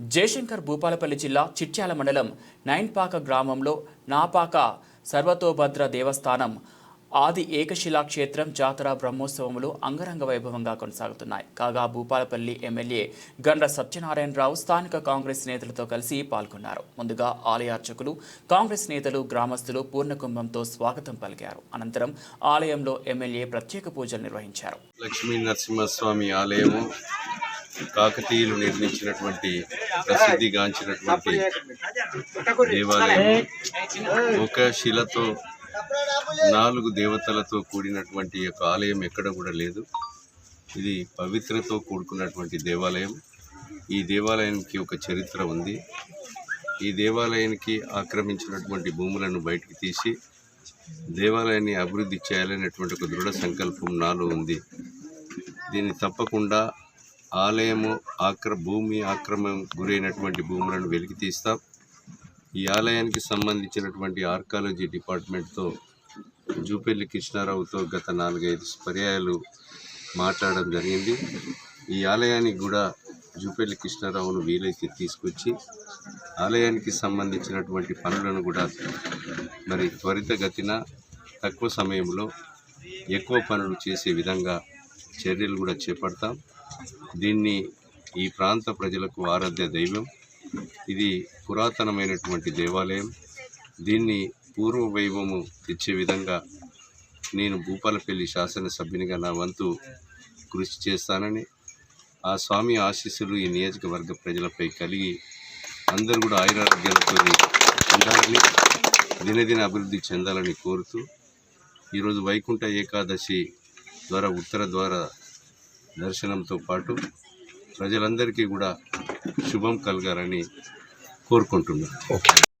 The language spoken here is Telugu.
జయశంకర్ భూపాలపల్లి జిల్లా చిట్యాల మండలం నైన్పాక గ్రామంలో నాపాక సర్వతోభద్ర దేవస్థానం ఆది ఏకశిలా క్షేత్రం జాతర బ్రహ్మోత్సవములు అంగరంగ వైభవంగా కొనసాగుతున్నాయి. కాగా భూపాలపల్లి ఎమ్మెల్యే గండ్ర సత్యనారాయణరావు స్థానిక కాంగ్రెస్ నేతలతో కలిసి పాల్గొన్నారు. ముందుగా ఆలయార్చకులు కాంగ్రెస్ నేతలు గ్రామస్తులు పూర్ణకుంభంతో స్వాగతం పలికారు. అనంతరం ఆలయంలో ఎమ్మెల్యే ప్రత్యేక పూజలు నిర్వహించారు. లక్ష్మీ నరసింహస్వామి ఆలయము కాకతీయులు నిర్మించినటువంటి ప్రసిద్ధిగాంచినటువంటి దేవాలయం. ఒక శిలతో నాలుగు దేవతలతో కూడినటువంటి యొక్క ఆలయం ఎక్కడ కూడా లేదు. ఇది పవిత్రతో కూడుకున్నటువంటి దేవాలయం. ఈ దేవాలయానికి ఒక చరిత్ర ఉంది. ఈ దేవాలయానికి ఆక్రమించినటువంటి భూములను బయటికి తీసి దేవాలయాన్ని అభివృద్ధి చేయాలనేటువంటి ఒక దృఢ సంకల్పం నాలో ఉంది. దీన్ని తప్పకుండా ఆలయము ఆక్ర భూమి ఆక్రమం గురైనటువంటి భూములను వెలికి తీస్తాం. ఈ ఆలయానికి సంబంధించినటువంటి ఆర్కాలజీ డిపార్ట్మెంట్తో జూపల్లి కృష్ణారావుతో గత నాలుగైదు పర్యాయాలు మాట్లాడడం జరిగింది. ఈ ఆలయానికి కూడా జూపల్లి కృష్ణారావును వీలైతే తీసుకొచ్చి ఆలయానికి సంబంధించినటువంటి పనులను కూడా మరి త్వరితగతిన తక్కువ సమయంలో ఎక్కువ పనులు చేసే విధంగా చర్యలు కూడా చేపడతాం. దీన్ని ఈ ప్రాంత ప్రజలకు ఆరాధ్య దైవం. ఇది పురాతనమైనటువంటి దేవాలయం. దీన్ని పూర్వ వైభవము తెచ్చే విధంగా నేను భూపాలపల్లి శాసనసభ్యునిగా నా వంతు కృషి చేస్తానని ఆ స్వామి ఆశీస్సులు ఈ నియోజకవర్గ ప్రజలపై కలిగి అందరూ కూడా ఆయురారోగ్యాలతో ఉండాలని దినదిన అభివృద్ధి చెందాలని కోరుతూ ఈరోజు వైకుంఠ ఏకాదశి ద్వారా ఉత్తర ద్వారా దర్శనంతో పాటు ప్రజలందరికీ కూడా శుభం కలగాలని కోరుకుంటున్నాను.